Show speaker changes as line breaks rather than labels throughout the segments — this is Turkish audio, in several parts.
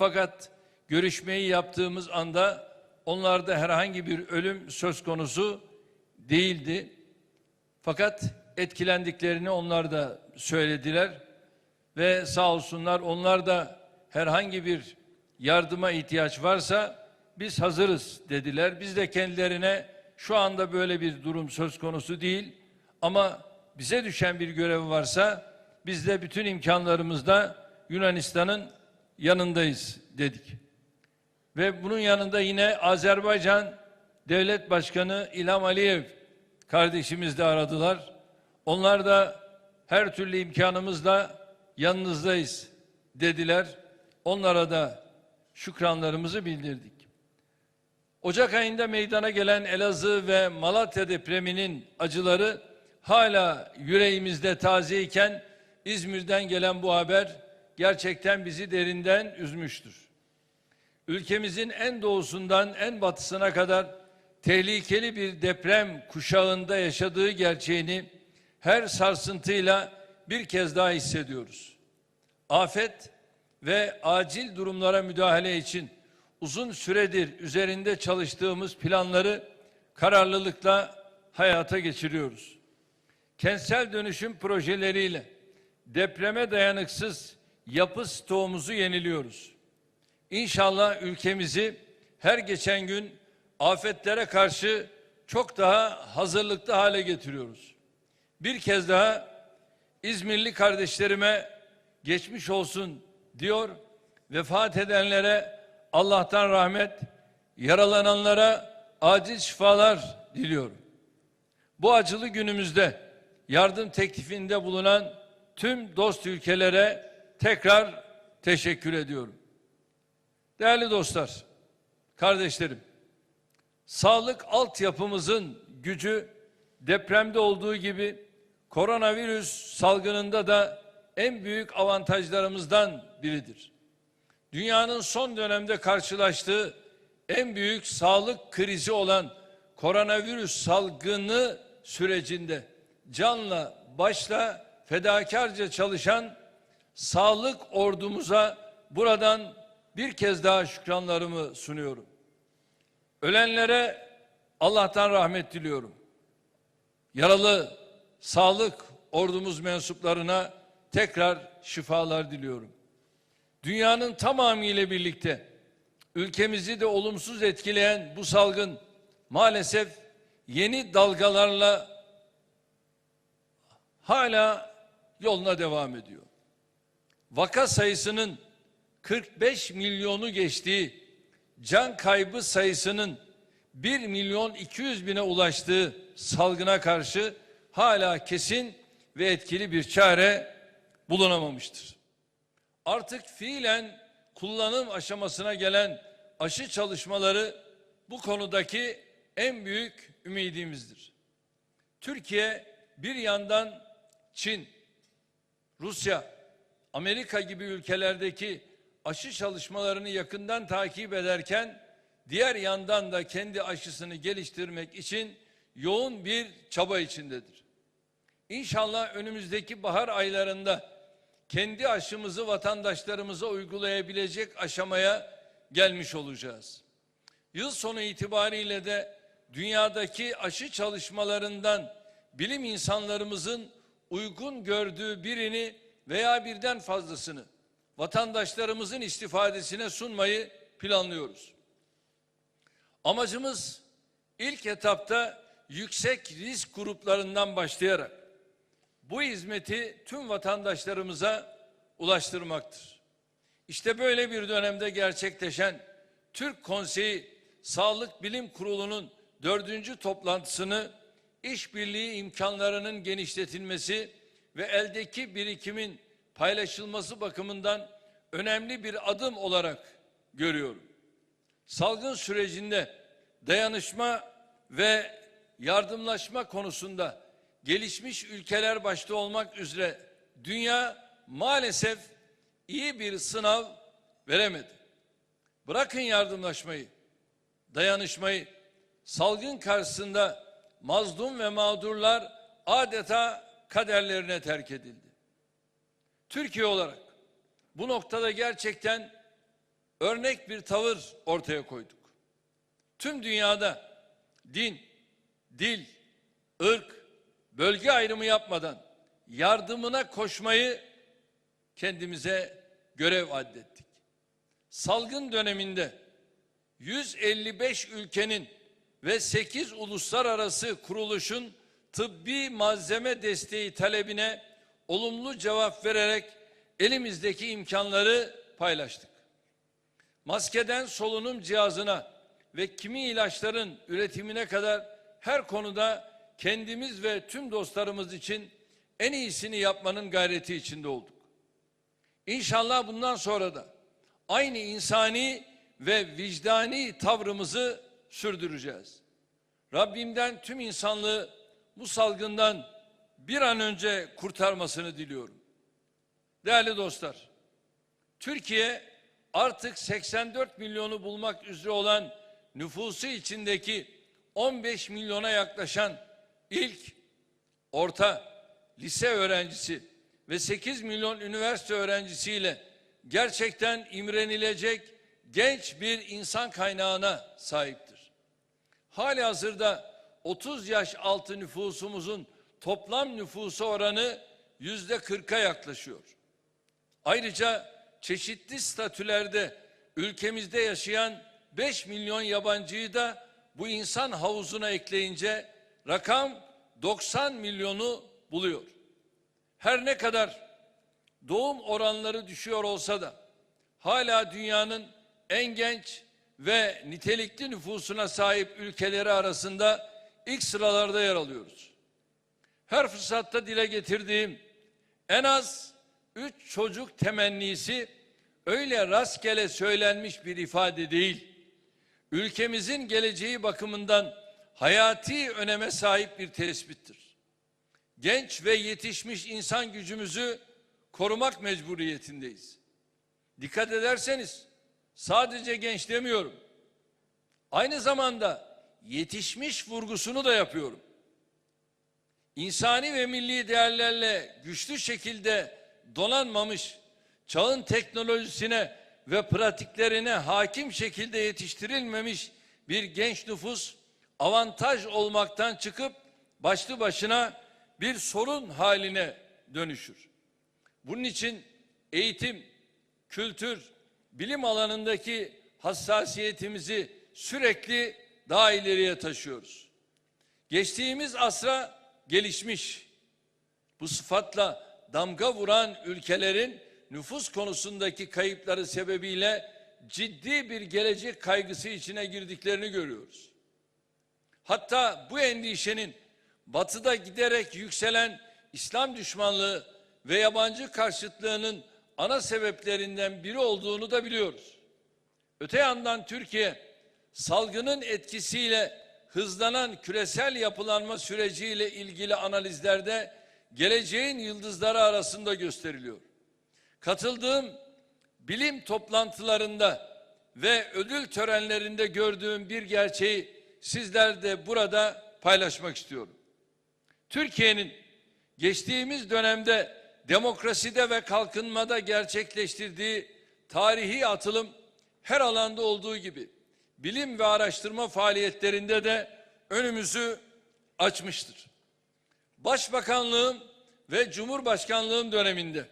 Fakat görüşmeyi yaptığımız anda onlarda herhangi bir ölüm söz konusu değildi. Fakat etkilendiklerini onlar da söylediler ve sağ olsunlar onlar da herhangi bir yardıma ihtiyaç varsa biz hazırız dediler. Biz de kendilerine şu anda böyle bir durum söz konusu değil ama bize düşen bir görev varsa biz de bütün imkanlarımızla Yunanistan'ın yanındayız dedik. Ve bunun yanında yine Azerbaycan Devlet Başkanı İlham Aliyev kardeşimiz de aradılar. Onlar da her türlü imkanımızla yanınızdayız dediler. Onlara da şükranlarımızı bildirdik. Ocak ayında meydana gelen Elazığ ve Malatya depreminin acıları hala yüreğimizde taze iken İzmir'den gelen bu haber gerçekten bizi derinden üzmüştür. Ülkemizin en doğusundan en batısına kadar tehlikeli bir deprem kuşağında yaşadığı gerçeğini her sarsıntıyla bir kez daha hissediyoruz. Afet ve acil durumlara müdahale için uzun süredir üzerinde çalıştığımız planları kararlılıkla hayata geçiriyoruz. Kentsel dönüşüm projeleriyle depreme dayanıksız yapı stoğumuzu yeniliyoruz. İnşallah ülkemizi her geçen gün afetlere karşı çok daha hazırlıklı hale getiriyoruz. Bir kez daha İzmirli kardeşlerime geçmiş olsun diyor. Vefat edenlere Allah'tan rahmet, yaralananlara acil şifalar diliyorum. Bu acılı günümüzde yardım teklifinde bulunan tüm dost ülkelere tekrar teşekkür ediyorum. Değerli dostlar, kardeşlerim, sağlık altyapımızın gücü depremde olduğu gibi koronavirüs salgınında da en büyük avantajlarımızdan biridir. Dünyanın son dönemde karşılaştığı en büyük sağlık krizi olan koronavirüs salgını sürecinde canla başla fedakarca çalışan sağlık ordumuza buradan bir kez daha şükranlarımı sunuyorum. Ölenlere Allah'tan rahmet diliyorum. Yaralı sağlık ordumuz mensuplarına tekrar şifalar diliyorum. Dünyanın tamamıyla birlikte ülkemizi de olumsuz etkileyen bu salgın maalesef yeni dalgalarla hala yoluna devam ediyor. Vaka sayısının 45 milyonu geçtiği, can kaybı sayısının 1 milyon 200 bine ulaştığı salgına karşı hala kesin ve etkili bir çare bulunamamıştır. Artık fiilen kullanım aşamasına gelen aşı çalışmaları bu konudaki en büyük ümidimizdir. Türkiye bir yandan Çin, Rusya, Amerika gibi ülkelerdeki aşı çalışmalarını yakından takip ederken diğer yandan da kendi aşısını geliştirmek için yoğun bir çaba içindedir. İnşallah önümüzdeki bahar aylarında kendi aşımızı vatandaşlarımıza uygulayabilecek aşamaya gelmiş olacağız. Yıl sonu itibariyle de dünyadaki aşı çalışmalarından bilim insanlarımızın uygun gördüğü birini veya birden fazlasını vatandaşlarımızın istifadesine sunmayı planlıyoruz. Amacımız ilk etapta yüksek risk gruplarından başlayarak bu hizmeti tüm vatandaşlarımıza ulaştırmaktır. İşte böyle bir dönemde gerçekleşen Türk Konseyi Sağlık Bilim Kurulu'nun dördüncü toplantısını işbirliği imkanlarının genişletilmesi ve eldeki birikimin paylaşılması bakımından önemli bir adım olarak görüyorum. Salgın sürecinde dayanışma ve yardımlaşma konusunda gelişmiş ülkeler başta olmak üzere dünya maalesef iyi bir sınav veremedi. Bırakın yardımlaşmayı, dayanışmayı, salgın karşısında mazlum ve mağdurlar adeta kaderlerine terk edildi. Türkiye olarak bu noktada gerçekten örnek bir tavır ortaya koyduk. Tüm dünyada din, dil, ırk, bölge ayrımı yapmadan yardımına koşmayı kendimize görev addettik. Salgın döneminde 155 ülkenin ve 8 uluslararası kuruluşun tıbbi malzeme desteği talebine olumlu cevap vererek elimizdeki imkanları paylaştık. Maskeden solunum cihazına ve kimi ilaçların üretimine kadar her konuda kendimiz ve tüm dostlarımız için en iyisini yapmanın gayreti içinde olduk. İnşallah bundan sonra da aynı insani ve vicdani tavrımızı sürdüreceğiz. Rabbimden tüm insanlığı bu salgından bir an önce kurtarmasını diliyorum. Değerli dostlar, Türkiye artık 84 milyonu bulmak üzere olan nüfusu içindeki 15 milyona yaklaşan ilk orta lise öğrencisi ve 8 milyon üniversite öğrencisiyle gerçekten imrenilecek genç bir insan kaynağına sahiptir. Hali hazırda 30 yaş altı nüfusumuzun toplam nüfusu oranı yüzde 40'a yaklaşıyor. Ayrıca çeşitli statülerde ülkemizde yaşayan 5 milyon yabancıyı da bu insan havuzuna ekleyince rakam 90 milyonu buluyor. Her ne kadar doğum oranları düşüyor olsa da hala dünyanın en genç ve nitelikli nüfusuna sahip ülkeleri arasında ilk sıralarda yer alıyoruz. Her fırsatta dile getirdiğim en az üç çocuk temennisi öyle rastgele söylenmiş bir ifade değil. Ülkemizin geleceği bakımından hayati öneme sahip bir tespittir. Genç ve yetişmiş insan gücümüzü korumak mecburiyetindeyiz. Dikkat ederseniz sadece genç demiyorum. Aynı zamanda yetişmiş vurgusunu da yapıyorum. İnsani ve milli değerlerle güçlü şekilde donanmamış, çağın teknolojisine ve pratiklerine hakim şekilde yetiştirilmemiş bir genç nüfus avantaj olmaktan çıkıp başlı başına bir sorun haline dönüşür. Bunun için eğitim, kültür, bilim alanındaki hassasiyetimizi sürekli daha ileriye taşıyoruz. Geçtiğimiz asra gelişmiş, bu sıfatla damga vuran ülkelerin nüfus konusundaki kayıpları sebebiyle ciddi bir gelecek kaygısı içine girdiklerini görüyoruz. Hatta bu endişenin batıda giderek yükselen İslam düşmanlığı ve yabancı karşıtlığının ana sebeplerinden biri olduğunu da biliyoruz. Öte yandan Türkiye salgının etkisiyle hızlanan küresel yapılanma süreciyle ilgili analizlerde geleceğin yıldızları arasında gösteriliyor. Katıldığım bilim toplantılarında ve ödül törenlerinde gördüğüm bir gerçeği sizlerle burada paylaşmak istiyorum. Türkiye'nin geçtiğimiz dönemde demokraside ve kalkınmada gerçekleştirdiği tarihi atılım her alanda olduğu gibi bilim ve araştırma faaliyetlerinde de önümüzü açmıştır. Başbakanlığım ve Cumhurbaşkanlığım döneminde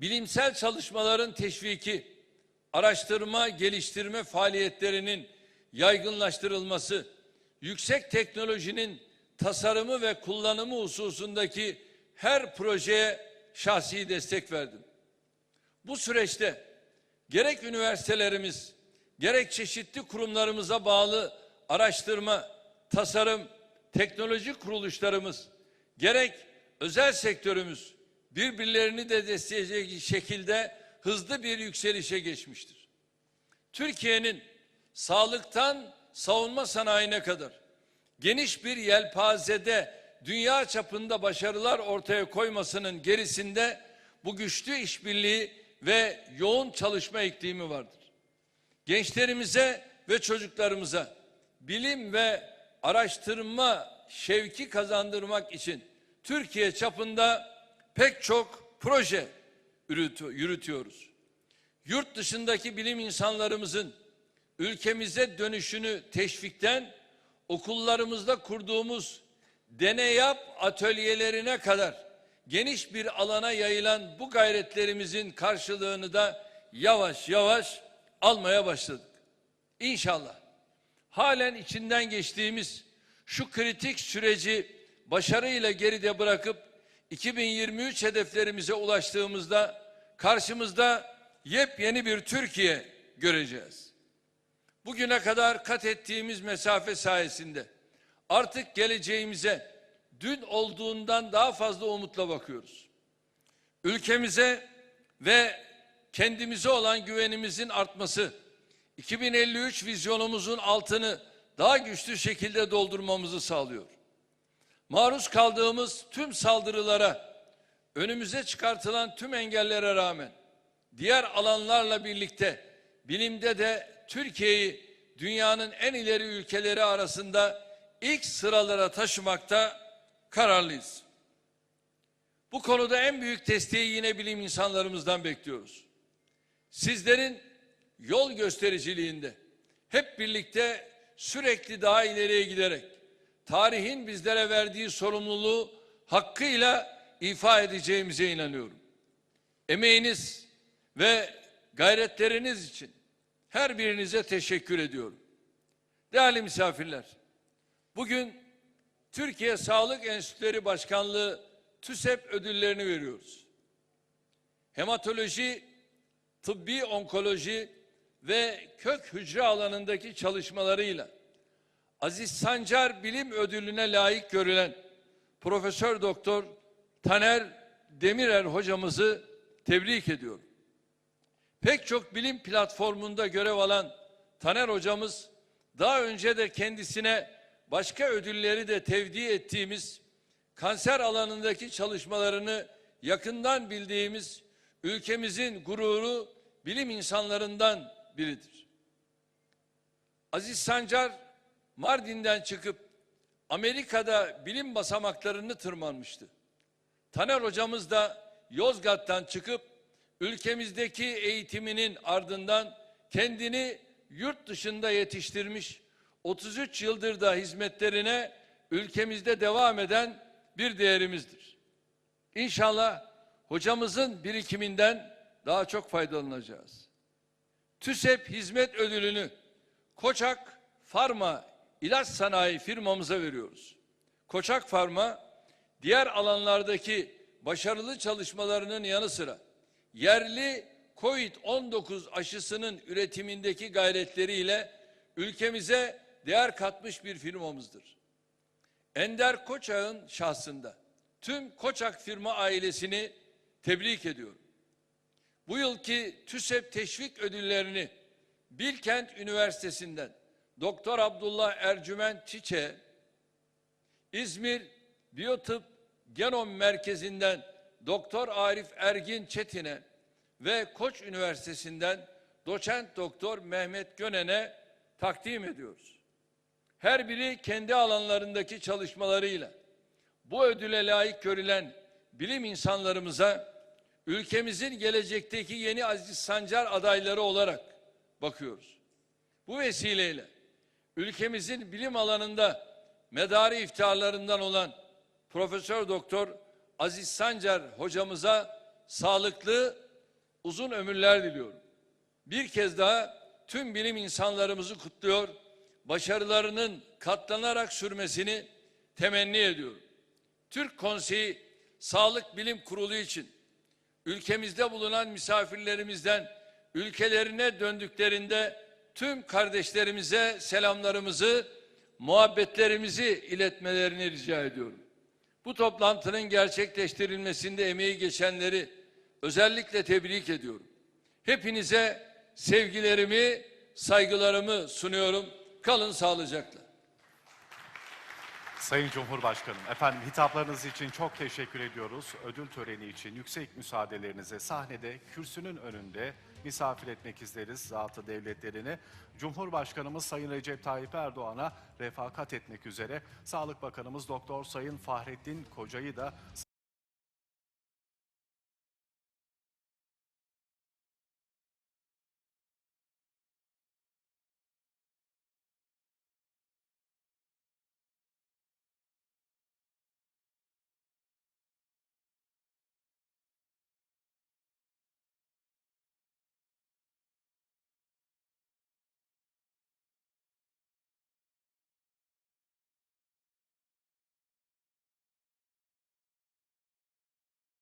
bilimsel çalışmaların teşviki, araştırma, geliştirme faaliyetlerinin yaygınlaştırılması, yüksek teknolojinin tasarımı ve kullanımı hususundaki her projeye şahsi destek verdim. Bu süreçte gerek üniversitelerimiz, gerek çeşitli kurumlarımıza bağlı araştırma, tasarım, teknoloji kuruluşlarımız, gerek özel sektörümüz birbirlerini de destekleyecek şekilde hızlı bir yükselişe geçmiştir. Türkiye'nin sağlıktan savunma sanayine kadar geniş bir yelpazede dünya çapında başarılar ortaya koymasının gerisinde bu güçlü işbirliği ve yoğun çalışma iklimi vardır. Gençlerimize ve çocuklarımıza bilim ve araştırma şevki kazandırmak için Türkiye çapında pek çok proje yürütüyoruz. yurt dışındaki bilim insanlarımızın ülkemize dönüşünü teşvikten okullarımızda kurduğumuz deney yap atölyelerine kadar geniş bir alana yayılan bu gayretlerimizin karşılığını da yavaş yavaş almaya başladık. İnşallah halen içinden geçtiğimiz şu kritik süreci başarıyla geride bırakıp 2023 hedeflerimize ulaştığımızda karşımızda yepyeni bir Türkiye göreceğiz. Bugüne kadar kat ettiğimiz mesafe sayesinde artık geleceğimize dün olduğundan daha fazla umutla bakıyoruz. Ülkemize ve kendimize olan güvenimizin artması 2053 vizyonumuzun altını daha güçlü şekilde doldurmamızı sağlıyor. Maruz kaldığımız tüm saldırılara, önümüze çıkartılan tüm engellere rağmen diğer alanlarla birlikte bilimde de Türkiye'yi dünyanın en ileri ülkeleri arasında ilk sıralara taşımakta kararlıyız. Bu konuda en büyük desteği yine bilim insanlarımızdan bekliyoruz. Sizlerin yol göstericiliğinde hep birlikte sürekli daha ileriye giderek tarihin bizlere verdiği sorumluluğu hakkıyla ifa edeceğimize inanıyorum. Emeğiniz ve gayretleriniz için her birinize teşekkür ediyorum. Değerli misafirler, bugün Türkiye Sağlık Enstitüleri Başkanlığı TÜSEP ödüllerini veriyoruz. Hematoloji, tıbbi onkoloji ve kök hücre alanındaki çalışmalarıyla Aziz Sancar Bilim Ödülüne layık görülen Profesör Doktor Taner Demirer hocamızı tebrik ediyorum. Pek çok bilim platformunda görev alan Taner hocamız daha önce de kendisine başka ödülleri de tevdi ettiğimiz kanser alanındaki çalışmalarını yakından bildiğimiz ülkemizin gururu bilim insanlarından biridir. Aziz Sancar Mardin'den çıkıp Amerika'da bilim basamaklarını tırmanmıştı. Taner hocamız da Yozgat'tan çıkıp ülkemizdeki eğitiminin ardından kendini yurt dışında yetiştirmiş 33 yıldır da hizmetlerine ülkemizde devam eden bir değerimizdir. İnşallah hocamızın birikiminden daha çok faydalanacağız. TÜSEP hizmet ödülünü Koçak Farma ilaç sanayi firmamıza veriyoruz. Koçak Farma diğer alanlardaki başarılı çalışmalarının yanı sıra yerli COVID-19 aşısının üretimindeki gayretleriyle ülkemize değer katmış bir firmamızdır. Ender Koçak'ın şahsında tüm Koçak firma ailesini tebrik ediyorum. Bu yılki TÜSEP teşvik ödüllerini Bilkent Üniversitesi'nden Doktor Abdullah Ercüment Çiçe, İzmir Biyotıp Genom Merkezi'nden Doktor Arif Ergin Çetin'e ve Koç Üniversitesi'nden Doçent Doktor Mehmet Gönen'e takdim ediyoruz. Her biri kendi alanlarındaki çalışmalarıyla bu ödüle layık görülen bilim insanlarımıza ülkemizin gelecekteki yeni Aziz Sancar adayları olarak bakıyoruz. Bu vesileyle ülkemizin bilim alanında medarı iftiharlarından olan Profesör Doktor Aziz Sancar hocamıza sağlıklı uzun ömürler diliyorum. Bir kez daha tüm bilim insanlarımızı kutluyor, başarılarının katlanarak sürmesini temenni ediyorum. Türk Konseyi Sağlık Bilim Kurulu için ülkemizde bulunan misafirlerimizden ülkelerine döndüklerinde tüm kardeşlerimize selamlarımızı, muhabbetlerimizi iletmelerini rica ediyorum. Bu toplantının gerçekleştirilmesinde emeği geçenleri özellikle tebrik ediyorum. Hepinize sevgilerimi, saygılarımı sunuyorum. Kalın sağlıcakla.
Sayın Cumhurbaşkanım, efendim hitaplarınız için çok teşekkür ediyoruz. Ödül töreni için yüksek müsaadelerinize sahnede kürsünün önünde misafir etmek isteriz zatı devletlerini. Cumhurbaşkanımız Sayın Recep Tayyip Erdoğan'a refakat etmek üzere Sağlık Bakanımız Doktor Sayın Fahrettin Koca'yı da